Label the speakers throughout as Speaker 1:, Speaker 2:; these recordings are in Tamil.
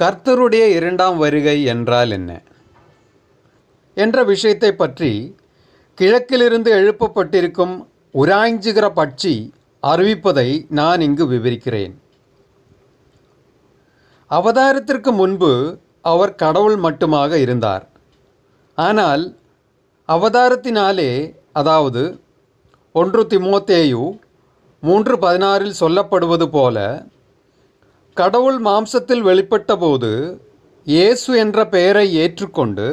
Speaker 1: கர்த்தருடைய இரண்டாம் வருகை என்றால் என்ன? என்ற விஷயத்தை பற்றி கிழக்கிலிருந்து எழுப்பப்பட்டிருக்கும் உராய்ஞ்சுகிற பட்சி அறிவிப்பதை நான் இங்கு விவரிக்கிறேன். அவதாரத்திற்கு முன்பு அவர் கடவுள் மட்டுமாக இருந்தார். ஆனால் அவதாரத்தினாலே அதாவது ஒன்று திமோத்தேயு மூன்று பதினாறில் சொல்லப்படுவது போல கடவுள் மாம்சத்தில் வெளிப்பட்டபோது இயேசு என்ற பெயரை ஏற்றுக்கொண்டு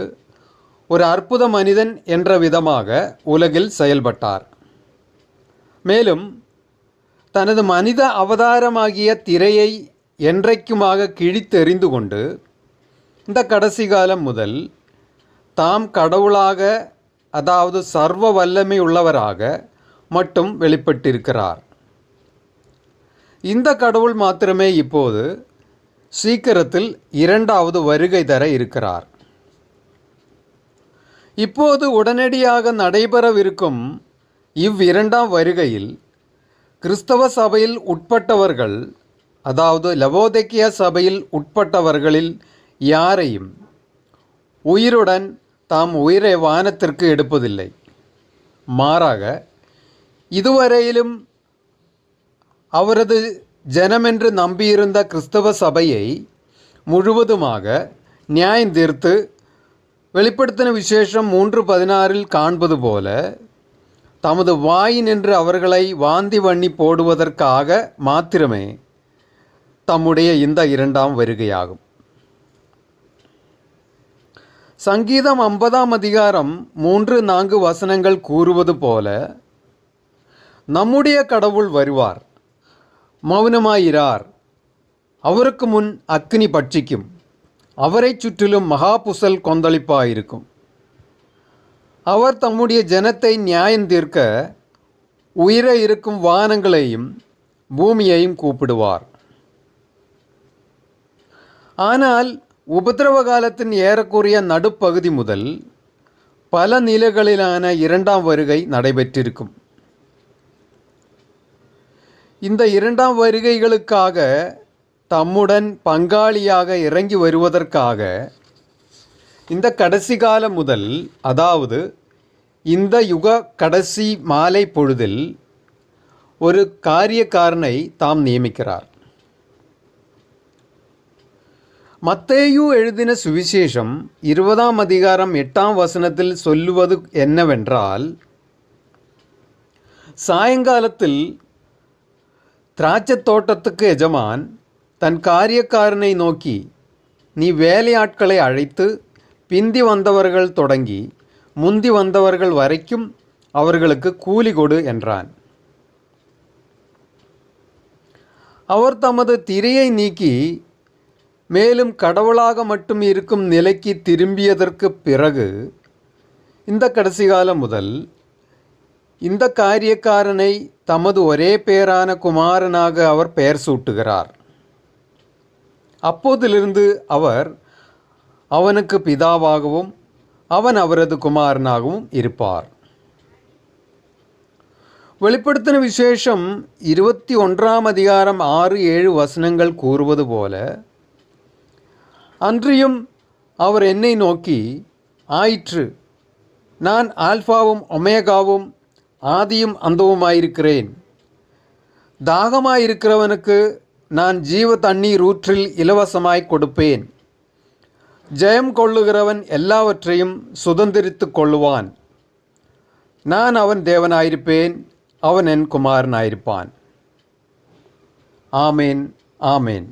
Speaker 1: ஒரு அற்புத மனிதன் என்ற விதமாக உலகில் செயல்பட்டார். மேலும் தனது மனித அவதாரமாகிய திரையை என்றைக்குமாக கிழித்தெறிந்து கொண்டு இந்த கடைசி காலம் முதல் தாம் கடவுளாக அதாவது சர்வ வல்லமை உள்ளவராக மட்டும் வெளிப்பட்டிருக்கிறார். இந்த கடவுள் மாத்திரமே இப்போது சீக்கிரத்தில் இரண்டாவது வருகை தர இருக்கிறார். இப்போது உடனடியாக நடைபெறவிருக்கும் இவ்விரண்டாம் வருகையில் கிறிஸ்தவ சபையில் உட்பட்டவர்கள் அதாவது லவோதக்கிய சபையில் உட்பட்டவர்களில் யாரையும் உயிருடன் தாம் உயிரை வானத்திற்கு எடுப்பதில்லை. மாறாக இதுவரையிலும் அவரது ஜனமென்று நம்பியிருந்த கிறிஸ்தவ சபையை முழுவதுமாக நியாயம் தீர்த்து வெளிப்படுத்தின விசேஷம் மூன்று பதினாறில் காண்பது போல தமது வாயினின்று அவர்களை வாந்தி வண்ணி போடுவதற்காக மாத்திரமே தம்முடைய இந்த இரண்டாம் வருகையாகும். சங்கீதம் ஐம்பதாம் அதிகாரம் மூன்று நான்கு வசனங்கள் கூறுவது போல நம்முடைய கடவுள் வருவார். மௌனமாயிரார். அவருக்கு முன் அக்னி பட்சிக்கும். அவரை சுற்றிலும் மகாபுசல் கொந்தளிப்பாயிருக்கும். அவர் தம்முடைய ஜனத்தை நியாயம் தீர்க்க உயிர இருக்கும் வானங்களையும் பூமியையும் கூப்பிடுவார். ஆனால் உபதிரவ காலத்தின் ஏறக்குறைய நடுப்பகுதி முதல் பல நிலைகளிலான இரண்டாம் வருகை நடைபெற்றிருக்கும். இந்த இரண்டாம் வருகைகளுக்காக தம்முடன் பங்காளியாக இறங்கி வருவதற்காக இந்த கடைசி காலம் முதல் அதாவது இந்த யுக கடைசி மாலை பொழுதில் ஒரு காரியக்காரனை தாம் நியமிக்கிறார். மத்தேயு எழுதின சுவிசேஷம் இருபதாம் அதிகாரம் எட்டாம் வசனத்தில் சொல்லுவது என்னவென்றால் சாயங்காலத்தில் திராட்சைத் தோட்டத்துக்கு எஜமான் தன் காரியக்காரனை நோக்கி நீ வேலையாட்களை அழைத்து பிந்தி வந்தவர்கள் தொடங்கி முந்தி வந்தவர்கள் வரைக்கும் அவர்களுக்கு கூலி கொடு என்றான். அவர் தமது திரையை நீக்கி மேலும் கடவுளாக மட்டும் இருக்கும் நிலைக்கு திரும்பியதற்கு பிறகு இந்த கடைசி காலம் முதல் இந்த காரியக்காரனை தமது ஒரே பேரான குமாரனாக அவர் பெயர் சூட்டுகிறார். அப்போதிலிருந்து அவர் அவனுக்கு பிதாவாகவும் அவன் அவரது குமாரனாகவும் இருப்பார். வெளிப்படுத்தின விசேஷம் இருபத்தி ஒன்றாம் அதிகாரம் ஆறு ஏழு வசனங்கள் கூறுவது போல அன்றியும் அவர் என்னை நோக்கி ஆயிற்று நான் ஆல்ஃபாவும் ஒமேகாவும் ஆதியும் அந்தவுமாயிருக்கிறேன். தாகமாயிருக்கிறவனுக்கு நான் ஜீவ தண்ணீர் ஊற்றில் இலவசமாய் கொடுப்பேன். ஜெயம் கொள்ளுகிறவன் எல்லாவற்றையும் சுதந்திரித்து கொள்ளுவான். நான் அவன் தேவனாயிருப்பேன் அவன் என் குமாரனாயிருப்பான். ஆமேன் ஆமேன்.